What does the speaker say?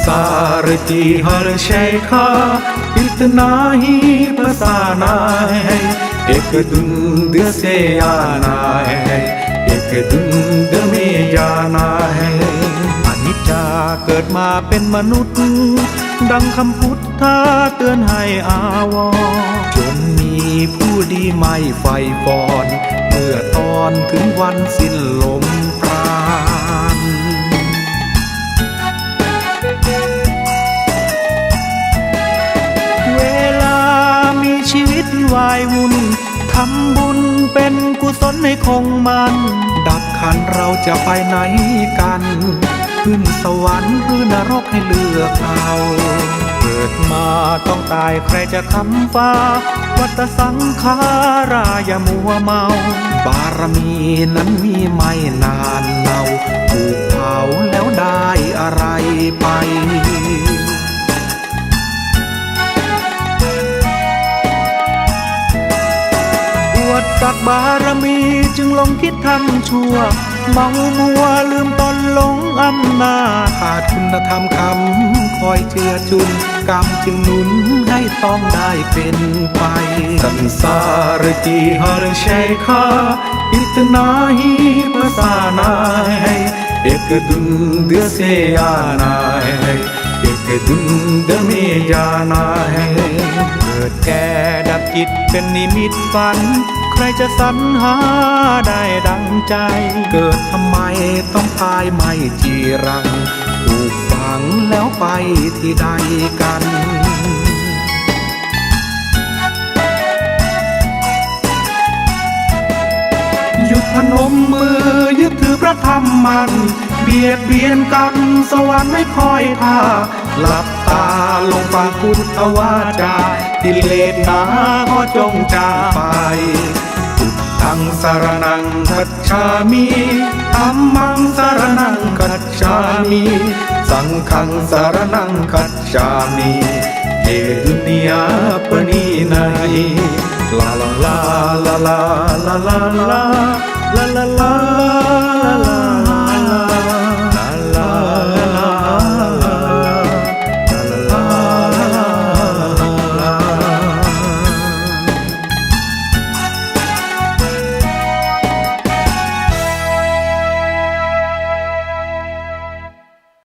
संसारची हर्षैखा इतना ही फसाना है एक धुंध से आना है एक धुंध में जाना है อนิจจาเกิดมาเป็นมนุษย์ ดังคำพุทธาเตือนให้อาวรณ์จนมีผู้ดีไม่ไฟฟอน เมื่อตอนถึงวันสิ้นลมปรา วิตวายวุ่นทำบุญเป็นกุศลให้คงมัน ดับขันเราจะไปไหนกัน ขึ้นสวรรค์หรือนรกให้เลือกเอาเกิดมาต้องตายใครจะคำฟ้า วัตสังขารายามัวเมา บารมีนั้นมีไม่นานเนาถูกเผาแล้วได้ ดกักบารมีจึงลงคิดทำชั่ว เมามัวลืมตนหลงอำนาจขาดคุณธรรมคำคอยเชื่อจุน กรรมจึงหนุนให้ต้องได้เป็นไปสันสารกีหรชัยคาอิตนาฮีภาษานายเอกดุนเดเสียนายเอกดุนเดเมียานายเกิดแก่ดับจิตเป็นนิมิตฝัน รจะสรรหาได้ดังใจ เกิดทำไมต้องตายไม่จีรังถูกฝังแล้วไปที่ใดกันหยุดพนมมือยึดถือพระธรรมมัน เบียดเบียนกันสวรรค์ไม่คอยท่าหลับตาลงฟังพุทธวาจากิเลสหนาก็จงจางไป มังสารนังกัจฉามิอัมมังสารนังกัจฉามิสังฆังสารนังกัจฉามิเยดุนยาปนีนาลาลาลาลาลาลาลาลาลาลา